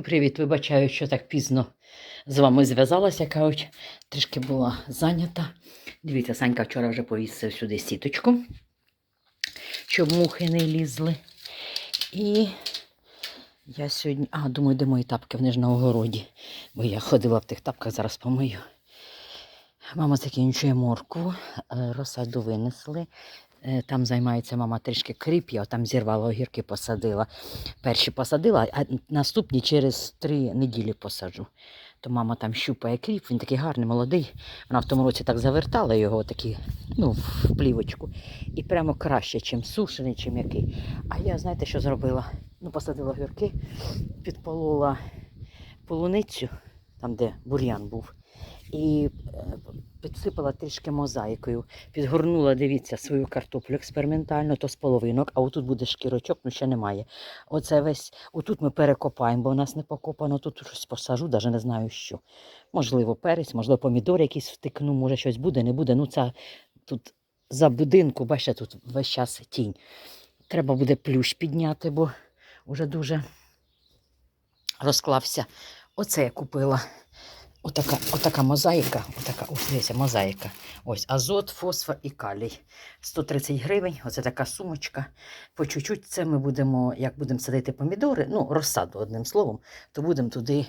Привіт, вибачаю, що так пізно з вами зв'язалася, кажуть, трішки була зайнята. Дивіться, Санька вчора вже повісив сюди сіточку, щоб мухи не лізли. І я сьогодні, а, думаю, де мої тапки, вони ж на огороді, бо я ходила в тих тапках, зараз помию. Мама закінчує моркву, е, розсаду винесли. Е, Там займається мама трішки кріп, я там зірвала огірки, посадила. Перші посадила, а наступні через три неділі посаджу. То мама там щупає кріп, він такий гарний, молодий. Вона в тому році так завертала його такі, ну, в плівочку. І прямо краще, ніж сушений, чим який. А я, знаєте, що зробила? Ну, посадила огірки, підполола полуницю, там, де бур'ян був, і е, підсипала трішки мозаїкою. Підгорнула, дивіться, свою картоплю експериментально, то з половинок, а отут буде шкірочок, ну ще немає. Оце весь, отут ми перекопаємо, бо у нас не покопано, тут щось посажу, навіть не знаю що. Можливо, перець, можливо, помідор якийсь втикну, може щось буде, не буде. Ну, це тут за будинку, бачите, тут весь час тінь. Треба буде плющ підняти, бо вже дуже розклався. Оце я купила. Отака, отака мозаїка, отака, ось дивіться, мозаїка. Ось азот, фосфор і калій. 130 гривень, оце така сумочка. По чуть-чуть це ми будемо, як будемо садити помідори, ну, розсаду, одним словом, то будемо туди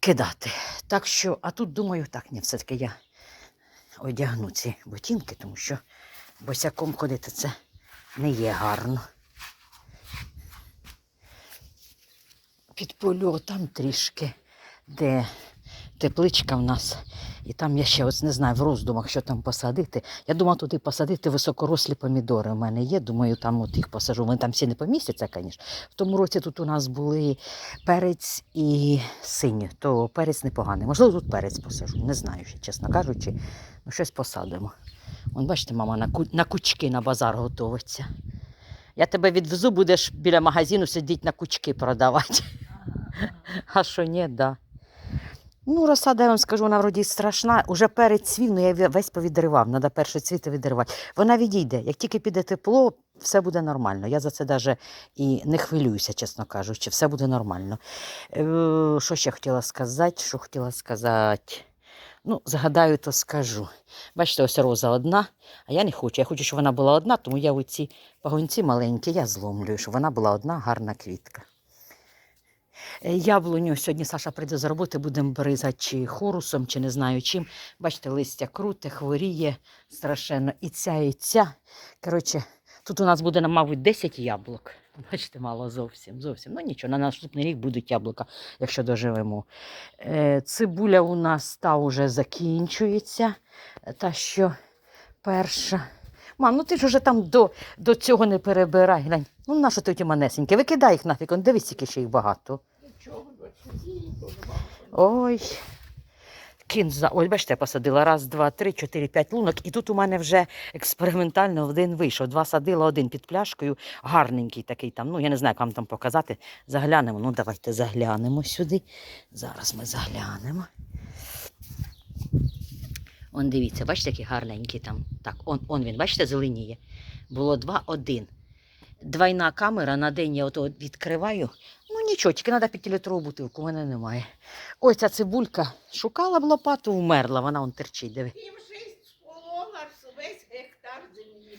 кидати. Так що, а тут думаю, так, ні, все-таки я одягну ці ботинки, тому що босяком ходити це не є гарно. Підполю там трішки, де тепличка в нас. І там я ще ось не знаю в роздумах, що там посадити. Я думала туди посадити високорослі помідори. У мене є. Думаю, там от їх посажу. Вони там всі не помістяться, звісно. В тому році тут у нас були перець і сині, то перець непоганий. Можливо, тут перець посажу. Не знаю, ще, чесно кажучи, ну щось посадимо. Вон, бачите, мама на, ку... на кучки на базар готується. Я тебе відвезу, будеш біля магазину сидіти на кучки продавати. А що ні, да. Ну, розсада, я вам скажу, вона вроді страшна. Уже перед цвів, ну я весь повідривав, треба перший цвіт відривати. Вона відійде. Як тільки піде тепло, все буде нормально. Я за це навіть і не хвилююся, чесно кажучи, все буде нормально. Е, що ще хотіла сказати? Що хотіла сказати? Ну, згадаю, то скажу. Бачите, ось роза одна, а я не хочу. Я хочу, щоб вона була одна, тому я оці пагонці маленькі, я зломлюю, щоб вона була одна гарна квітка. Е, Яблуню сьогодні Саша прийде з роботи, будемо бризати чи хорусом, чи не знаю чим. Бачите, листя круте, хворіє страшенно. І ця, і ця. Коротше, тут у нас буде, мабуть, 10 яблук. Бачите, мало зовсім. зовсім. Ну нічого, на наступний рік будуть яблука, якщо доживемо. Е, цибуля у нас та вже закінчується. Та що перша. Мам, ну ти ж уже там до, до цього не перебирай. Глянь. Ну нащо ти ті манесенькі? Викидай їх нафіг, дивись, скільки ще їх багато. Ой. Кінза. Ось бачите, я посадила раз, два, три, чотири, п'ять лунок. І тут у мене вже експериментально один вийшов. Два садила, один під пляшкою. Гарненький такий там. Ну, я не знаю, як вам там показати. Заглянемо. Ну, давайте заглянемо сюди. Зараз ми заглянемо. Он дивіться, бачите, який гарненький там. Так, он, он він, бачите, зеленіє. Було два, один. Двойна камера на день я ото відкриваю. Нічого, тільки треба 5-літрову бутилку, у мене немає. Ось ця цибулька шукала б лопату, вмерла, вона он терчить, диви. Їм шість полога весь гектар землі.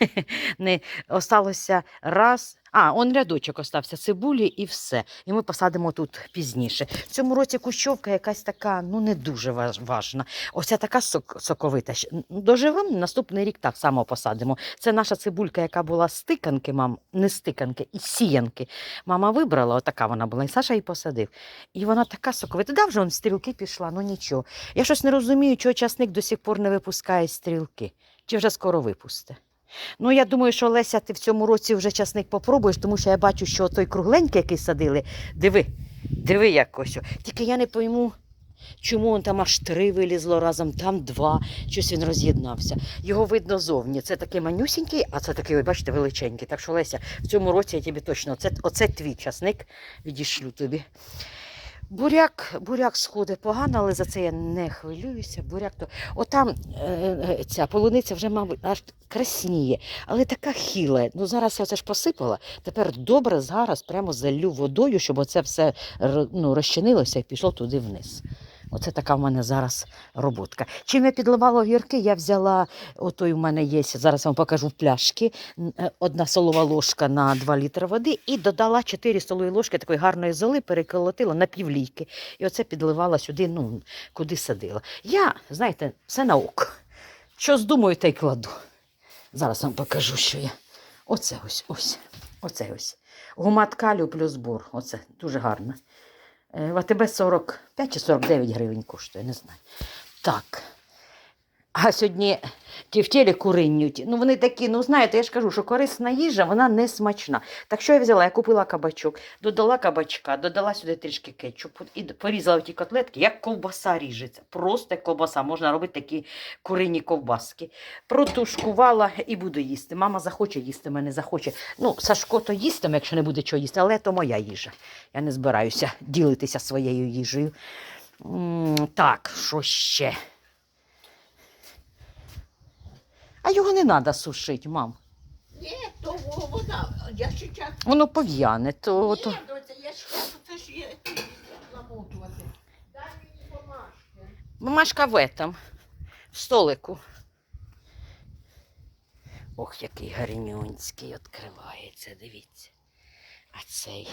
Не осталося раз. А, он рядочок остався цибулі і все. І ми посадимо тут пізніше. В цьому році кущовка якась така, ну не дуже важна. Ось така сок, соковита. Доживемо, наступний рік так само посадимо. Це наша цибулька, яка була стиканки, мам, не стиканки, із сіянки. Мама вибрала, отака вона була, і Саша її посадив. І вона така соковита. Да, вже он стрілки пішла, ну нічого. Я щось не розумію, чого часник до сих пор не випускає стрілки. Чи вже скоро випусте? Ну, я думаю, що Леся, ти в цьому році вже часник попробуєш, тому що я бачу, що той кругленький, який садили, диви, диви якось. Тільки я не пойму, чому он там аж три вилізло разом, там два. Щось він роз'єднався. Його видно зовні. Це такий манюсінький, а це такий, ось, бачите, величенький. Так що, Леся, в цьому році я тобі точно, оце, оце твій часник відішлю тобі. Буряк, буряк сходить погано, але за це я не хвилююся. Буряк то. Отам е, е, ця полуниця вже, мабуть, аж красніє, але така хіла. Ну зараз я це ж посипала. Тепер добре зараз прямо залю водою, щоб оце все ну, розчинилося і пішло туди вниз. Оце така в мене зараз роботка. Чим я підливала огірки, я взяла, отой у мене є, зараз вам покажу пляшки, е, одна солова ложка на 2 літри води і додала 4 столові ложки такої гарної золи, переколотила на півлійки. І оце підливала сюди, ну, куди садила. Я, знаєте, все на око. Що здумаю, те й кладу. Зараз вам покажу, що я. Оце ось, ось. Оце ось. Гумат калію плюс бур. Оце дуже гарно. В АТБ 45 чи 49 гривень коштує, не знаю. Так. А сьогодні ті в тілі куринють. Ну вони такі, ну знаєте, я ж кажу, що корисна їжа, вона не смачна. Так що я взяла? Я купила кабачок, додала кабачка, додала сюди трішки кетчупу і порізала ті котлетки, як ковбаса ріжеться. Просто ковбаса. Можна робити такі курині ковбаски. Протушкувала і буду їсти. Мама захоче їсти, мене захоче. Ну, Сашко то їстиме, якщо не буде чого їсти, але то моя їжа. Я не збираюся ділитися своєю їжею. М, Так, що ще? А його не треба сушити, мам. Ні, то во- вода. Я ще час. Воно пов'яне, то, то... Ні, доця, я ще час, це ж є намотувати. Дай мені помашки. Мамашка в этом, в столику. Ох, який гарнюнський відкривається, дивіться. А цей.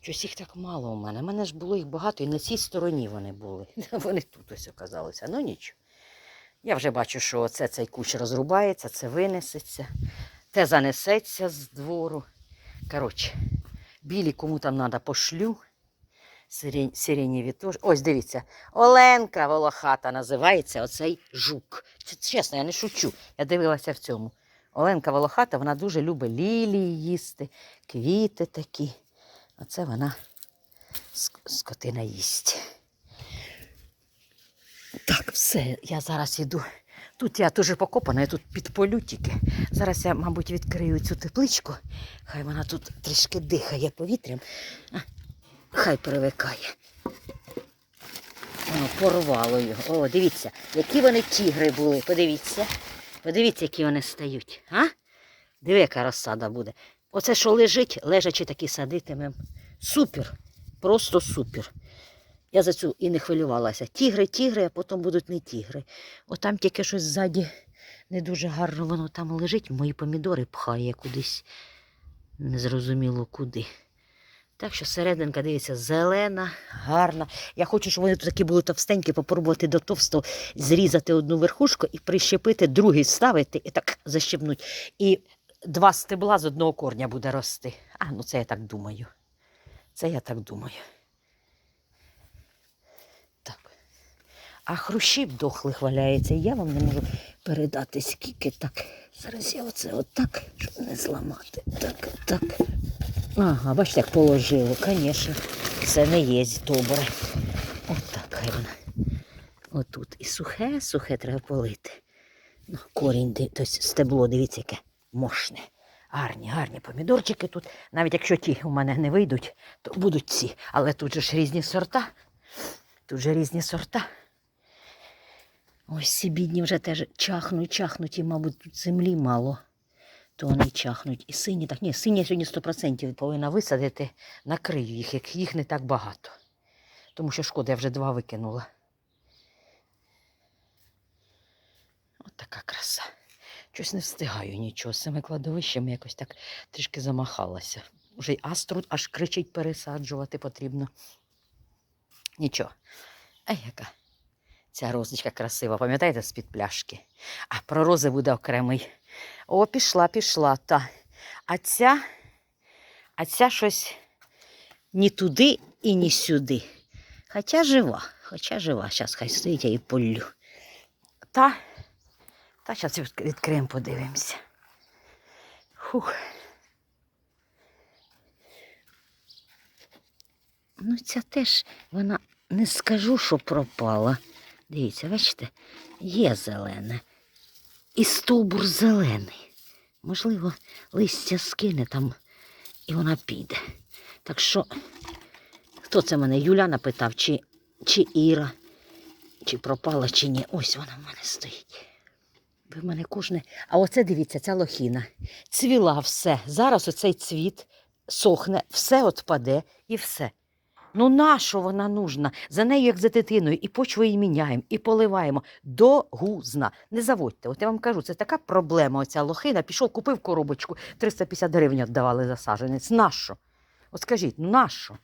Щось їх так мало у мене. У мене ж було їх багато, і на цій стороні вони були. Вони тут ось оказалися. Ну нічого. Я вже бачу, що оце цей кущ розрубається, це винесеться, те занесеться з двору. Коротше, білі кому там треба пошлю. Сиренєві теж. Ось дивіться, Оленка Волохата називається оцей жук. Це чесно, я не шучу. Я дивилася в цьому. Оленка Волохата, вона дуже любить лілії їсти, квіти такі. Оце вона скотина їсть. Все, я зараз іду. Тут я дуже покопана, я тут підполю тільки. Зараз я, мабуть, відкрию цю тепличку. Хай вона тут трішки дихає повітрям. Хай привикає. Воно порвало його. О, дивіться, які вони тігри були. Подивіться. Подивіться, які вони стають. А? Диви, яка розсада буде. Оце, що лежить, лежачи такі садитимем. Супер. Просто супер. Я за цю і не хвилювалася. Тігри, тігри, а потім будуть не тігри. Отам тільки щось ззаді не дуже гарно воно там лежить. Мої помідори пхає кудись. Незрозуміло куди. Так що серединка, дивіться, зелена, гарна. Я хочу, щоб вони тут такі були товстенькі, попробувати до товстого зрізати одну верхушку і прищепити, другий ставити і так защепнути. І два стебла з одного корня буде рости. А, ну це я так думаю. Це я так думаю. А хрущів дохлих валяється. Я вам не можу передати скільки так. Зараз я оце отак, щоб не зламати. Так, так. Ага, бачите, як положило, звісно. Це не є добре. Отак хай вона. Отут. І сухе, сухе треба полити. Ну, корінь, тобто стебло, дивіться, яке мощне. Гарні, гарні помідорчики тут. Навіть якщо ті у мене не вийдуть, то будуть ці. Але тут же ж різні сорта. Тут же різні сорта. Ось ці бідні вже теж чахнуть, чахнуть, і, мабуть, тут землі мало то вони чахнуть. І сині, так ні, сині сьогодні 100% повинна висадити, накрию їх, як їх не так багато. Тому що шкода, я вже два викинула. От така краса. Щось не встигаю нічого. З цими кладовищами якось так трішки замахалася. Уже й астру аж кричить пересаджувати потрібно. Нічого. А яка ця розочка красива, пам'ятаєте, з-під пляшки? А про рози буде окремий о, пішла, пішла, та. А ця, а ця щось ні туди і ні сюди. Хоча жива, хоча жива. Зараз хай стоїть, я її полю. Та, та зараз відкриємо, подивимося. Фух. Ну, ця теж, вона не скажу, що пропала. Дивіться, бачите, є зелене. І стовбур зелений. Можливо, листя скине там і вона піде. Так що Хто це мене? Юляна питав, чи, чи Іра, чи пропала, чи ні. Ось вона в мене стоїть. Ви в мене кожне. А оце дивіться, ця лохіна. Цвіла все. Зараз оцей цвіт сохне, все отпаде і все. Ну нащо вона нужна? За нею, як за дитиною, і почву її міняємо, і поливаємо до гузна. Не заводьте. От я вам кажу, це така проблема. Оця лохина. Пішов, купив коробочку, 350 гривень віддавали за саженець. Нащо? От скажіть, нащо?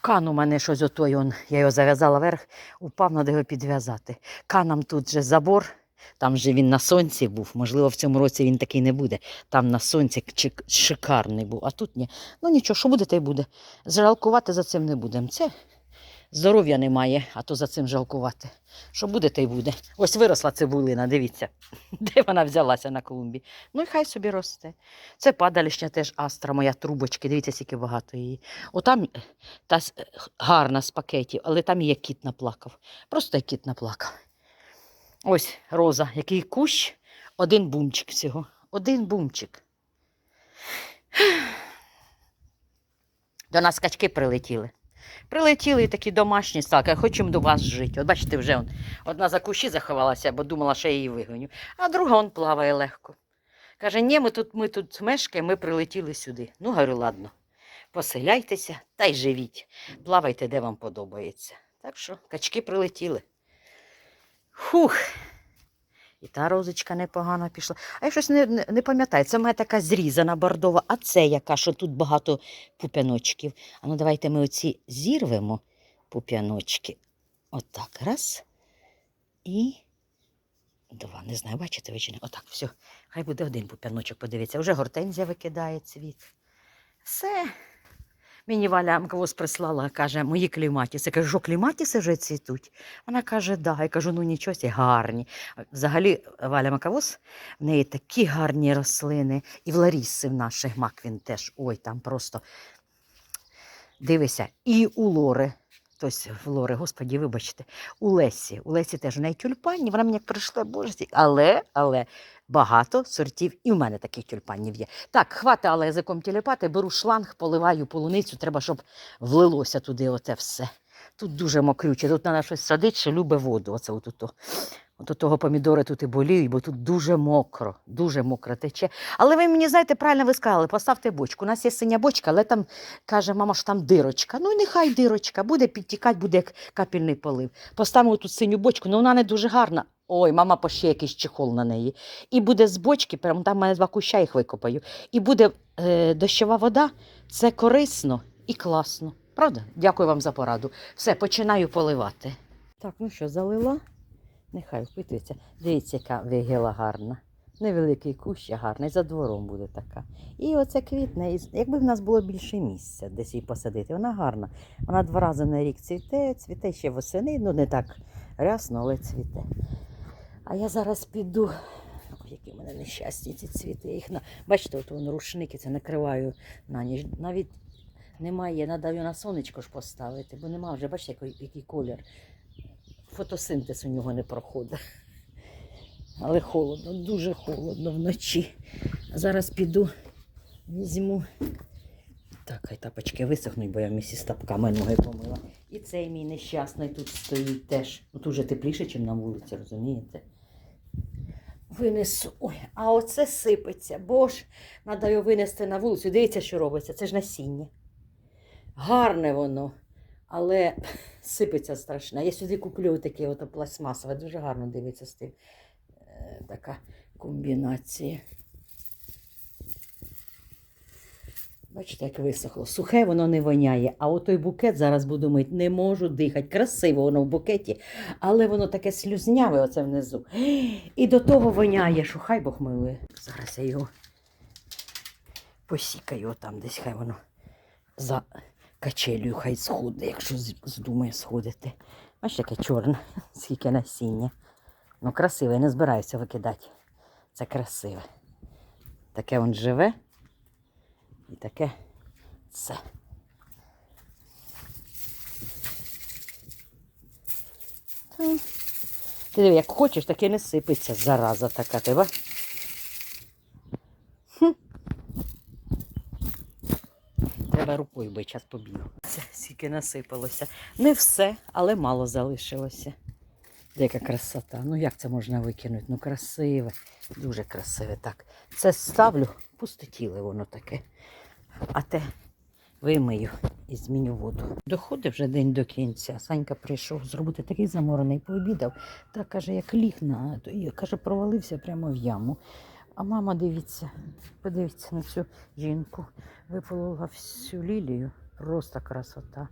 Кан у мене щось отой, я його зав'язала вверх, упав, треба його підв'язати. Канам тут же забор, там же він на сонці був. Можливо, в цьому році він такий не буде. Там на сонці шикарний був, а тут ні. Ну нічого, що буде, те й буде. Жалкувати за цим не будемо. Це здоров'я немає, а то за цим жалкувати. Що буде, те й буде. Ось виросла цибулина, дивіться, де вона взялася на клумбі. Ну і хай собі росте. Це падалішня теж астра, моя трубочки. Дивіться, скільки багато її. Отам е, та е, гарна з пакетів, але там є кіт наплакав. Просто кіт наплакав. Ось роза, який кущ, один бумчик всього. Один бумчик. До нас качки прилетіли. Прилетіли такі домашні стали, хочемо до вас жити. От бачите, вже он, одна за кущі заховалася, бо думала, що я її вигоню, а друга он плаває легко. Каже, ні, ми тут, ми тут мешкаємо, ми прилетіли сюди. Ну, говорю, ладно, поселяйтеся та й живіть. Плавайте, де вам подобається. Так що качки прилетіли. Фух. І та розочка непогано пішла. А я щось не, не, не пам'ятаю, це мене така зрізана бордова, а це яка, що тут багато пуп'яночків. А ну давайте ми оці зірвемо пуп'яночки. Отак, раз. І два. Не знаю, бачите ви чи ні? Отак, все. Хай буде один пуп'яночок, подивіться. Вже гортензія викидає цвіт. Все. Мені Валя Мквоз прислала, каже, мої кліматіси. Кажу, що кліматіси вже цвітуть? Вона каже, да. Я кажу, ну нічого, гарні. Взагалі, Валя Макавоз, в неї такі гарні рослини. І в Ларіси в наших Маквін теж. Ой, там просто дивися, і у Лори. Тобто в Лори, господі, вибачте, у Лесі. У Лесі теж не тюльпані, вона мені прийшла, божці, але, але багато сортів, і в мене таких тюльпанів є. Так, хватала язиком тіліпати, беру шланг, поливаю полуницю, треба, щоб влилося туди оце все. Тут дуже мокрюче, тут треба щось садити, що любить воду. Оце от. От того помідори тут і боліють, бо тут дуже мокро, дуже мокро тече. Але ви мені знаєте, правильно ви сказали, поставте бочку. У нас є синя бочка, але там каже мама, що там дирочка. Ну нехай дирочка, буде підтікати, буде як капельний полив. Поставимо тут синю бочку, ну вона не дуже гарна. Ой, мама поще якийсь чехол на неї. І буде з бочки, прямо там мене два куща їх викопаю. І буде е, дощова вода. Це корисно і класно. Правда? Дякую вам за пораду. Все, починаю поливати. Так, ну що, залила? Нехай впитується. Дивіться, яка вигіла гарна. Невеликий кущ, а гарний, за двором буде така. І оце квітне. Якби в нас було більше місця, десь її посадити, вона гарна. Вона два рази на рік цвіте, цвіте ще восени, ну не так рясно, але цвіте. А я зараз піду. Ой, які в мене нещасні ці цвіти. Їх на... Бачите, от вон рушники це накриваю на ніч. Навіть немає, треба його на сонечко ж поставити, бо немає вже, бачите, який, який колір. Фотосинтез у нього не проходить. Але холодно, дуже холодно вночі. Зараз піду, візьму. Так, хай тапочки висохнуть, бо я в місці з тапками ноги помила. І цей мій нещасний тут стоїть теж. Ну, тут вже тепліше, ніж на вулиці, розумієте? Винесу. Ой, а оце сипеться. Бо ж, треба його винести на вулицю. Дивіться, що робиться. Це ж насіння. Гарне воно, але сипеться страшне. Я сюди куплю таке ото пластмасове, дуже гарно дивиться з тим. Е, така комбінація. Бачите, як висохло. Сухе воно не воняє. А отой букет зараз буду мити, не можу дихати. Красиво воно в букеті, але воно таке слюзняве оце внизу. І до того воняє, що хай Бог милує. Зараз я його посікаю там десь, хай воно за качелю хай сходить, якщо здумає сходити. Бачите, яке чорне, скільки насіння. Ну, красиве, я не збираюся викидати. Це красиве. Таке он живе. І таке це. Ти диви, як хочеш, таке не сипеться, зараза така, ти ба? Треба рукою би час побігу. Це скільки насипалося. Не все, але мало залишилося. Яка красота. Ну як це можна викинути? Ну красиве, дуже красиве. Так. Це ставлю, пустотіле воно таке. А те вимию і зміню воду. Доходить вже день до кінця. Санька прийшов зробити такий заморений, пообідав. Та каже, як ліг на каже, провалився прямо в яму. А мама дивіться, подивіться на цю жінку. Виполола всю лілію. Просто красота.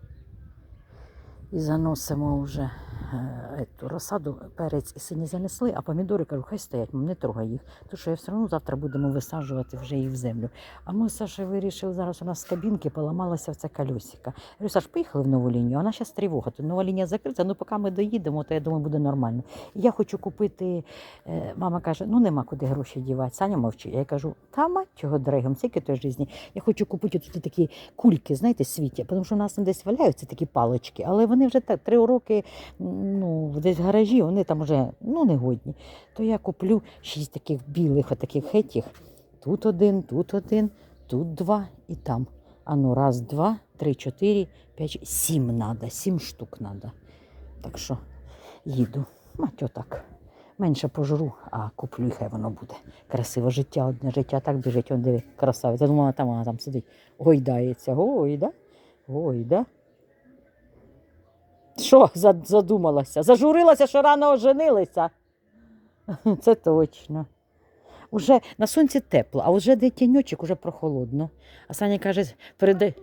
І заносимо вже е, ету розсаду, перець і сині занесли, а помідори кажу, хай стоять, не трогай їх. Тому що я все одно завтра будемо висаджувати вже їх в землю. А ми з Сашею вирішили, зараз у нас з кабінки поламалася ця колесика. Я говорю, Саш, поїхали в нову лінію, вона зараз тривога. Тут нова лінія закрита, ну поки ми доїдемо, то я думаю, буде нормально. Я хочу купити. е, Мама каже, ну нема куди гроші дівати. Саня мовчить. Я кажу, та мать чого дорогим, скільки той житті. Я хочу купити тут такі кульки, знаєте, світі, тому що у нас десь валяються такі палички, але вони вже так три роки ну, десь в гаражі, вони там вже ну, негодні. То я куплю шість таких білих, отаких хетіх. Тут один, тут один, тут два і там. А ну, раз, два, три, чотири, п'ять, сім надо, сім штук надо. Так що їду. Мать отак. Менше пожру, а куплю і хай воно буде. Красиве життя, одне життя так біжить, он диви, красавиця. Я думала, там вона там сидить, гойдається. Гойда, гойда. Що задумалася? Зажурилася, що рано оженилися. Це точно. Уже на сонці тепло, а вже де тіньочок, уже прохолодно. А Саня каже, передай.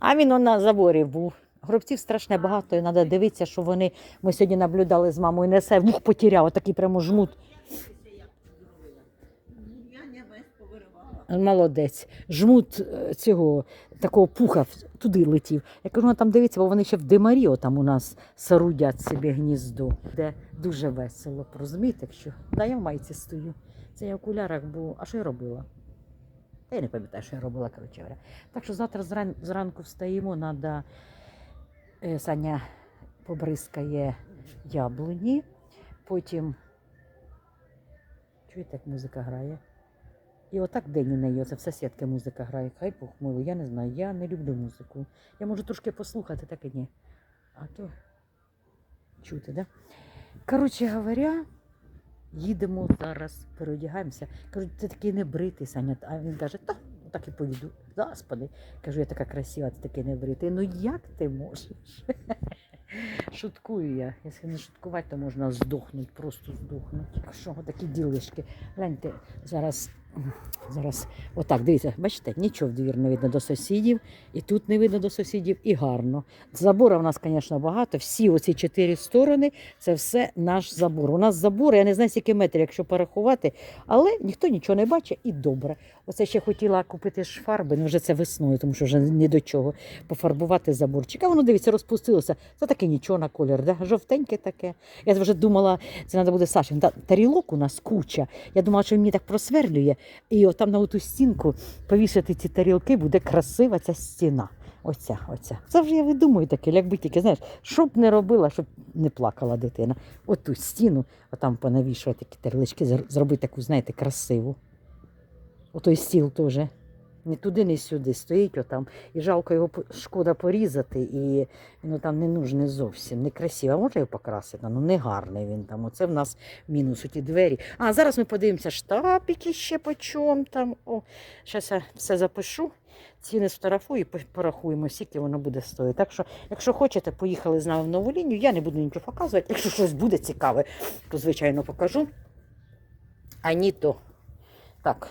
А він он на заборі був. Гробців страшне багато, і треба дивитися, що вони. Ми сьогодні наблюдали з мамою, несе, вух потеряв, такий прямо жмут. Я як зробила. Я не весь повиривала. Молодець. Жмут е, цього такого пуха туди летів. Я кажу, ну там дивіться, бо вони ще в Демаріо там у нас соорудять собі гніздо, де дуже весело. Розумієте, якщо да, я в майці стою. Це я в окулярах був. А що я робила? Та я не пам'ятаю, що я робила, коротше говоря. Так що завтра зран... зранку встаємо, треба Саня побризкає яблуні, потім. Чуєте, як музика грає? І отак день у неї, оце все сітки музика грає. Хай похмило, я не знаю, я не люблю музику. Я можу трошки послухати, так і ні. А то чути, да? Коротше говоря, їдемо зараз, переодягаємося. Кажуть, ти такий не бритий, Саня. А він каже, та так і поїду. Господи. Кажу, я така красива, ти такий не бритий. Ну як ти можеш? Шуткую я. Якщо не шуткувати, то можна здохнути, просто здохнути. Що, такі ділишки. Гляньте, зараз, зараз, отак, дивіться, бачите, нічого в двір не видно до сусідів, і тут не видно до сусідів, і гарно. Забора в нас, звісно, багато. Всі оці чотири сторони це все наш забор. У нас забор, я не знаю, скільки метрів, якщо порахувати, але ніхто нічого не бачить і добре. Оце ще хотіла купити ж фарби, ну вже це весною, тому що вже ні до чого пофарбувати заборчик. А воно дивіться, розпустилося. Це таке нічого на колір, да? жовтеньке таке. Я вже думала, це треба буде. Та тарілок у нас куча. Я думала, що він мені так просверлює, і отам на ту стінку повісити ці тарілки буде красива ця стіна. Оця, оця. Це вже я видумую таке, якби тільки, знаєш, що б не робила, щоб не плакала дитина. Оту стіну, отам понавішувати такі тарілочки, зробити таку, знаєте, красиву. Отой стіл теж. Ні туди, ні сюди стоїть отам. І жалко його шкода порізати, і ну, там не нужне зовсім. Некрасиво. А може його покрасити? Ну не гарний він там. Оце в нас мінус у ті двері. А зараз ми подивимося штапики ще по чому там. О, зараз я все запишу. Ціни сфотографую і порахуємо, скільки воно буде стоїти. Так що, якщо хочете, поїхали з нами в нову лінію. Я не буду нічого показувати. Якщо щось буде цікаве, то звичайно покажу. А ні, то так,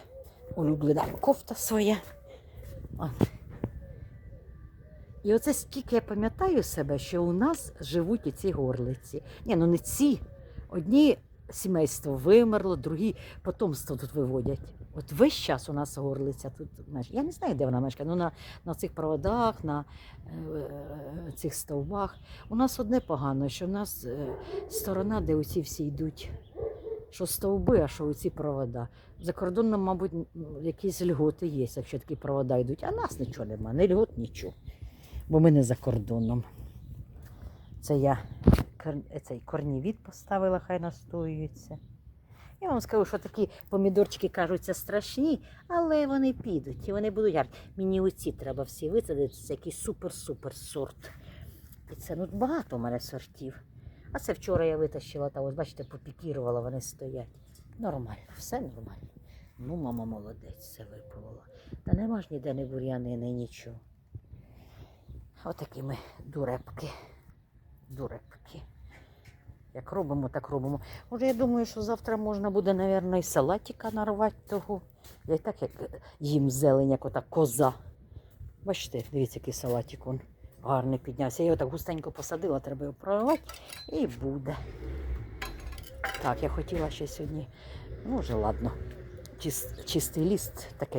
улюблена кофта своя. І оце скільки я пам'ятаю себе, що у нас живуть ці горлиці. Ні, ну не ці. Одні сімейство вимерло, другі потомство тут виводять. От весь час у нас горлиця тут мешкає. Я не знаю, де вона мешкає, ну на, на цих проводах, на е, цих стовбах. У нас одне погано, що в нас е, сторона, де оці всі йдуть, що стовби, а що оці провода. За кордоном, мабуть, якісь льготи є, якщо такі провода йдуть, а нас нічого нема, не льгот, нічого. Бо ми не за кордоном. Це я цей корнівіт поставила, хай настоюється. Я вам скажу, що такі помідорчики кажуться страшні, але вони підуть і вони будуть гарні. Мені оці треба всі висадити, це якийсь супер-супер сорт. І це ну, багато у мене сортів. А це вчора я витащила, та ось бачите, попікірувала, вони стоять. Нормально, все нормально. Ну, мама молодець, це виповала. Та нема ж ніде не бур'янини, нічого. Отакі ми дурепки. Дурепки. Як робимо, так робимо. Може, я думаю, що завтра можна буде, мабуть, і салатика нарвати того. Я і так як їм зелень, як ота коза. Бачите, дивіться, який салатик он гарний піднявся. Я його так густенько посадила, треба його проливати і буде. Так, я хотіла ще сьогодні, ну вже ладно, чист, чистий ліст таке.